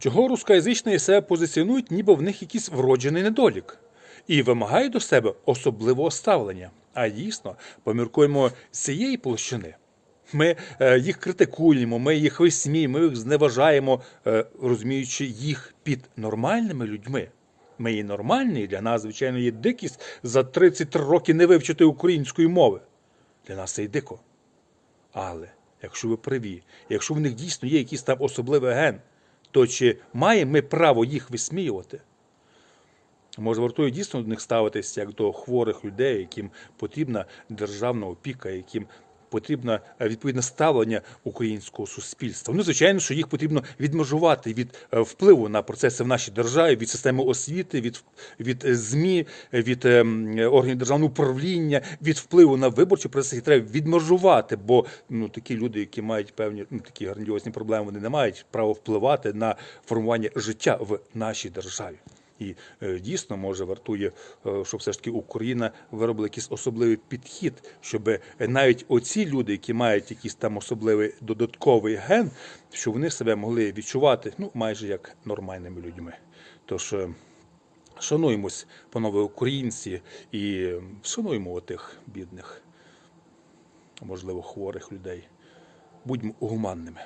Чого рускоязичні себе позиціонують, ніби в них якийсь вроджений недолік, і вимагають до себе особливого ставлення. А дійсно, поміркуємо з цієї площини. Ми е, їх критикуємо, ми їх висміємо, ми їх зневажаємо, е, розуміючи їх під нормальними людьми. Ми є нормальні, і для нас, звичайно, є дикість за 33 роки не вивчити української мови. Для нас це і дико. Але якщо ви праві, якщо в них дійсно є якийсь там особливий ген, то чи маємо ми право їх висміювати? Може, вартує дійсно до них ставитися як до хворих людей, яким потрібна державна опіка, яким потрібне відповідне ставлення українського суспільства. Ну, звичайно, що їх потрібно відмежувати від е, впливу на процеси в нашій державі, від системи освіти, від, від е, ЗМІ, від е, органів державного управління, від впливу на виборчі процеси треба відмежувати, бо ну, такі люди, які мають певні ну, такі грандіозні проблеми, вони не мають права впливати на формування життя в нашій державі. І е, дійсно може вартує, е, щоб все ж таки Україна виробила якийсь особливий підхід, щоб навіть оці люди, які мають якийсь там особливий додатковий ген, щоб вони себе могли відчувати ну майже як нормальними людьми. Тож е, шануємось, панове українці, і шануємо отих бідних, можливо, хворих людей. Будьмо гуманними.